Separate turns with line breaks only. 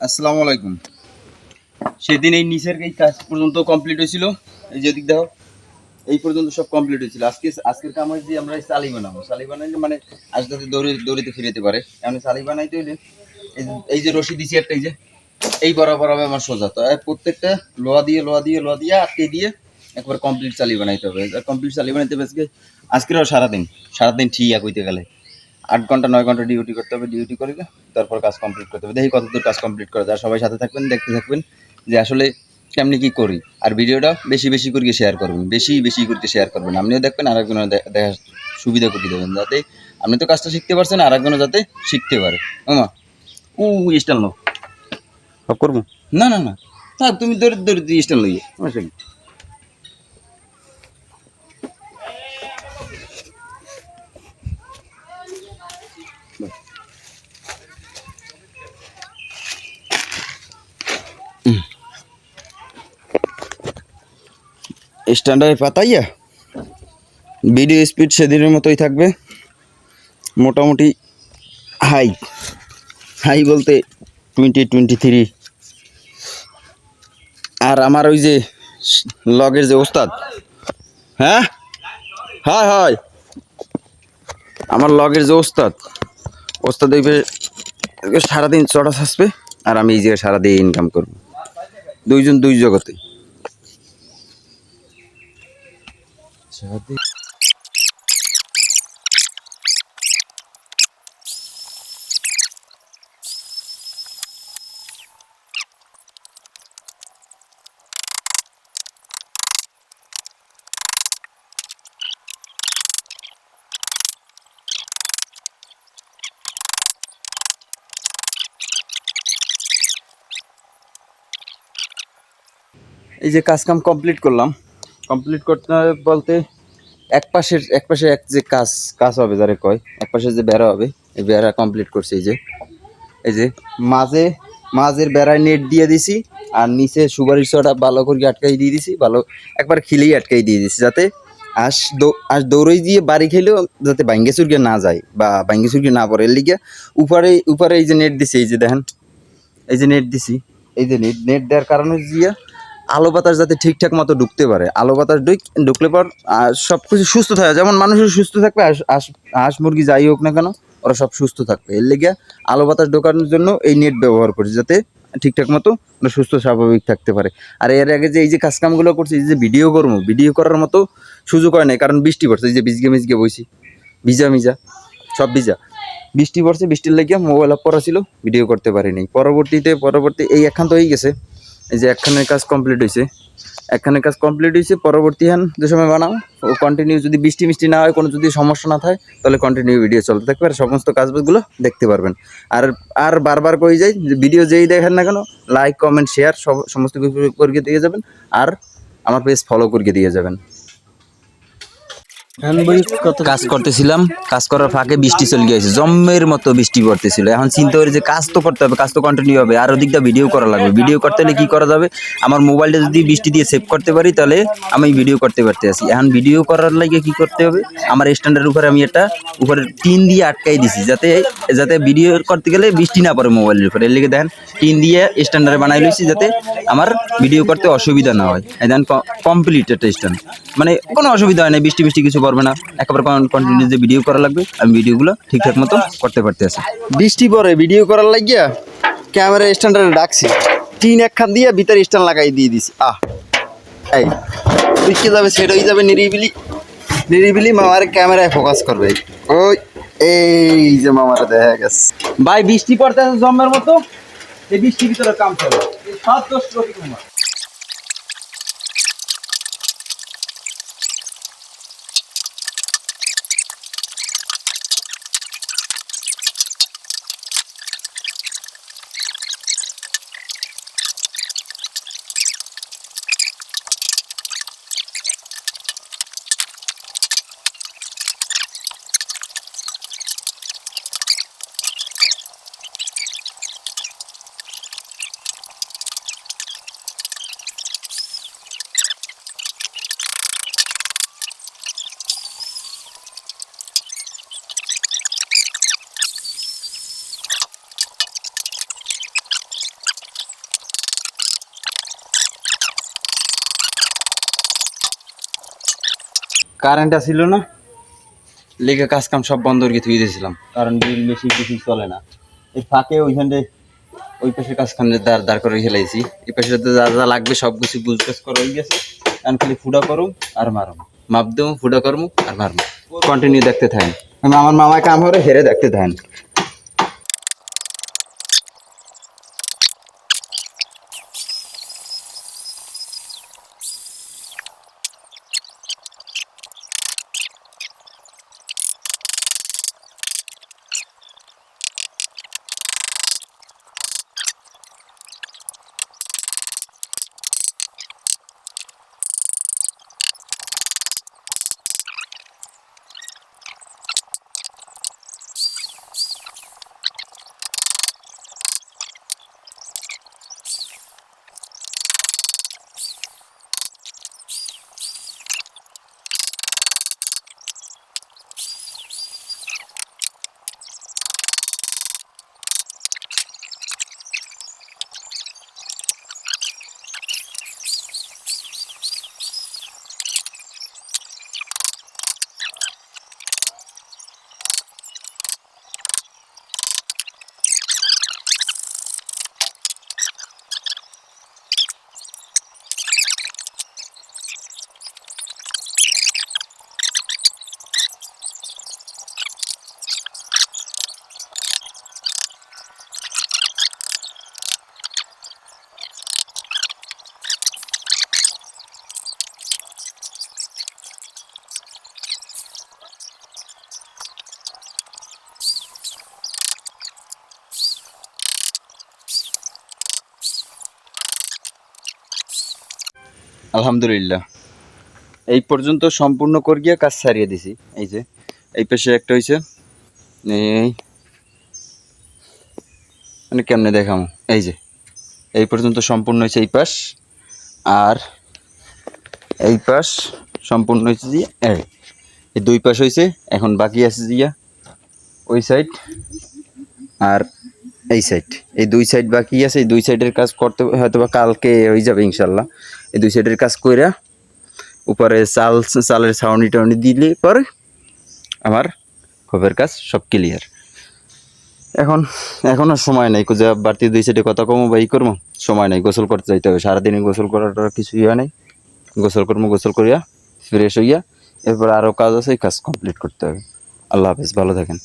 আসসালামু আলাইকুম। সেদিন এই নিচের এই কাজ পর্যন্ত কমপ্লিট হয়েছিল। এই যে দিক দেখো, এই পর্যন্ত সব কমপ্লিট হয়েছিল। আজকে আজকের কাম হয়েছে আমরা চালি বানাবো। চালি বানাইলে মানে আজ যাতে দৌড়ে দৌড়িতে ফিরেতে পারে। এমনি চালি বানাইতে হইলে এই- যে রশি দিছি একটা, এই যে, এই বরাবর হবে আমার সোজা। তো প্রত্যেকটা লোহা দিয়ে লোহা দিয়ে লোহা দিয়ে আটকে দিয়ে একবার কমপ্লিট চালি বানাইতে হবে। কমপ্লিট চালি বানাইতে হবে আজকে আজকের সারাদিন। সারাদিন ঠিক কইতে গেলে। আট ঘণ্টা নয় ঘণ্টা ডিউটি করতে হবে ডিউটি করে তারপর কাজ কমপ্লিট করতে হবে। দেখি কতদূর কাজ কমপ্লিট করা যায়। সবাই সাথে থাকবেন দেখতে থাকবেন যে আসলে কেমনি কি করি। আর ভিডিওটা বেশি বেশি করে শেয়ার করবেন বেশি বেশি করে শেয়ার করবেন। আপনিও দেখবেন আর একজনও দে- দেখার সুবিধা করে দেবেন যাতে আপনি তো কাজটা শিখতে পারছেন আর একজনও যাতে শিখতে পারে। ওমা উ স্টাইল নো
সব করব?
না না না। তুমি দৌড়ে দৌড়ে দিয়ে স্টাইল লইয়ে। স্ট্যান্ডার্ড পাতাইয়া ভিডিও স্পিড সেদিনের মতোই থাকবে। মোটামুটি হাই হাই বলতে টোয়েন্টি টোয়েন্টি থ্রি আর আমার ওই যে লগের যে ওস্তাদ হ্যাঁ? হয় হয় আমার লগের যে ওস্তাদ ওস্তাদ দেখবে সারাদিন চড়া আসবে আর আমি এই জায়গায় সারাদিন ইনকাম করব। দুইজন দুই জগতে। এই যে কাজ কাম কমপ্লিট করলাম। কমপ্লিট করতে হবে বলতে এক পাশের, এক পাশে এক যে কাজ কাজ হবে যারে কয়, এক পাশে যে বেড়া হবে, এই বেড়া কমপ্লিট করছে এই যে। এই যে মাঝে, মাঝের বেড়ায় নেট দিয়ে দিছি আর নিচে সুপারির ছটা ভালো করে আটকাই দিয়ে দিছি, ভালো একবার খিলেই আটকাই দিয়ে দিছি যাতে আস দৌ- আস দৌড়ই দিয়ে বাড়ি খেলেও যাতে বাইঙ্গে চুরগে না যায় বা বাইঙ্গে চুরগে না পড়ে। এর লিগে উপরে উপরে এই যে নেট দিছি, এই যে দেখেন, এই যে নেট দিছি, এই যে নেট নেট দেওয়ার কারণে দিয়ে আলো বাতাস যাতে ঠিকঠাক মতো ঢুকতে পারে। আলো বাতাস ঢুক ঢুকলে পর সব কিছু সুস্থ থাকে। যেমন মানুষের সুস্থ থাকবে, হাঁস মুরগি যাই হোক না কেন, ওরা সব সুস্থ থাকবে। এর লেগে আলো বাতাস ঢোকানোর জন্য এই নেট ব্যবহার করছি যাতে ঠিকঠাক মতো ওরা সুস্থ, স্বাভাবিক থাকতে পারে। আর এর আগে যে এই যে কাজকামগুলো করছি, এই যে ভিডিও করব, ভিডিও করার মতো সুযোগ হয় নাই, কারণ বৃষ্টি পড়ছে, এই যে ভিজগে মিজগে বইছি। ভিজা মিজা সব ভিজা। বৃষ্টি পড়ছে, বৃষ্টির লেগে মোবাইল অফ করা ছিল, ভিডিও করতে পারিনি। পরবর্তীতে, পরবর্তী এই একখান তো হয়ে গেছে। এই যে একখানের কাজ কমপ্লিট হয়েছে একখানের কাজ কমপ্লিট হয়েছে পরবর্তী হ্যান যে সময় বানাও, ও কন্টিনিউ যদি বৃষ্টি মিষ্টি না হয়, কোনো যদি সমস্যা না থাকে, তাহলে কন্টিনিউ ভিডিও চলতে থাকবে আর সমস্ত কাজগুলো দেখতে পারবেন। আর আর বারবার কই যাই, যে ভিডিও যেই দেখেন না কেন লাইক কমেন্ট শেয়ার সব, সমস্ত কিছু করিয়ে দিয়ে যাবেন, আর আমার পেজ ফলো করিয়ে দিয়ে যাবেন। কাজ করতেছিলাম, কাজ করার ফাঁকে বৃষ্টি চলে গিয়েছে, জম্মের মতো বৃষ্টি পড়তেছিল। এখন চিন্তা করি যে কাজ তো করতে হবে, কাজ তো কন্টিনিউ হবে, আর ওদিকটা ভিডিও করা লাগবে। ভিডিও করতে হলে কি করা যাবে? আমার মোবাইলটা যদি বৃষ্টি দিয়ে সেভ করতে পারি, তাহলে আমি ভিডিও করতে পারতে আছি। এখন ভিডিও করার লাগে কি করতে হবে? আমার স্ট্যান্ডের উপরে আমি একটা, উপরে টিন দিয়ে আটকাই দিছি, যাতে যাতে ভিডিও করতে গেলে বৃষ্টি না পড়ে মোবাইলের উপরে। এর লেগে দেখেন টিন দিয়ে স্ট্যান্ডারে বানাই লইছি যাতে আমার ভিডিও করতে অসুবিধা না হয়। এই দেখেন কমপ্লিট একটা স্ট্যান্ড মানে কোনো অসুবিধা হয় না বৃষ্টি বৃষ্টি কিছু পড়বে না। একেবারে কন্টিনিউ যে ভিডিও করা লাগবে আমি ভিডিওগুলো ঠিকঠাক মতো করতে পারতে আছি বৃষ্টি পরে ভিডিও করার লাগিয়া ক্যামেরা স্ট্যান্ডারে ডাকছি। টিন একখান দিয়ে ভিতরে স্ট্যান্ড লাগাই দিয়ে দিছি। আহ এই উইকে যাবে সেট হয়ে যাবে নিরিবিলি। নিরিবিলি মামার ক্যামেরায় ফোকাস করবে। ওই এই যে মামারা দেখা গেছে। ভাই বৃষ্টি পড়তে আছে জম্মের মতো। এই বৃষ্টির ভিতরে কাম চলে এই দশ রফিক কারেন্ট ছিল না। লেগে কাজ কাম সব বন্ধ করে থুই দিয়েছিলাম। কারণ বিল বেশি কিছু চলে না। এই ফাঁকে ওইখানে ওই পাশে কাজখানে দাঁড় দাঁড় করে হেলাইছি এই পাশে যা যা লাগবে সব কিছু কাজ করা হয়ে গেছে। কারণ খালি ফুটা করুম আর মারুম। মাপ দেবো ফুটা করব আর মারবো কন্টিনিউ দেখতে থাকেন। আমার মামায় কাম হরে হেরে দেখতে থাকেন। আলহামদুলিল্লাহ। এই পর্যন্ত সম্পূর্ণ করে গিয়ে কাজ সারিয়ে দিছি। এই যে, এই পাশে একটা হয়েছে এই মানে কেমনে দেখাম? এই যে, এই পর্যন্ত সম্পূর্ণ হয়েছে এই পাশ। আর এই পাশ সম্পূর্ণ হয়েছে দিয়ে এই। এই দুই পাশ হয়েছে এখন বাকি আছে দিয়া ওই সাইড আর এই সাইড এই দুই সাইড বাকি আছে, এই দুই সাইডের কাজ করতে হয়তো বা কালকে হয়ে যাবে ইনশাল্লাহ। এই দুই সাইডের কাজ কইরা উপরে চাল, চালের ছাউনি টাউনি দিলে পরে আমার খোপের কাজ সব ক্লিয়ার এখন এখন আর সময় নেই যে বাড়তি দুই সাইডে কথা কমো বা ই করব সময় নেই, গোসল করতে যাইতে হবে। সারাদিনে গোসল করার কিছুই হয় নাই। গোসল করব গোসল করিয়া ফ্রেশ হইয়া, এরপর আরও কাজ আছে কাজ কমপ্লিট করতে হবে। আল্লাহ হাফিজ, ভালো থাকেন।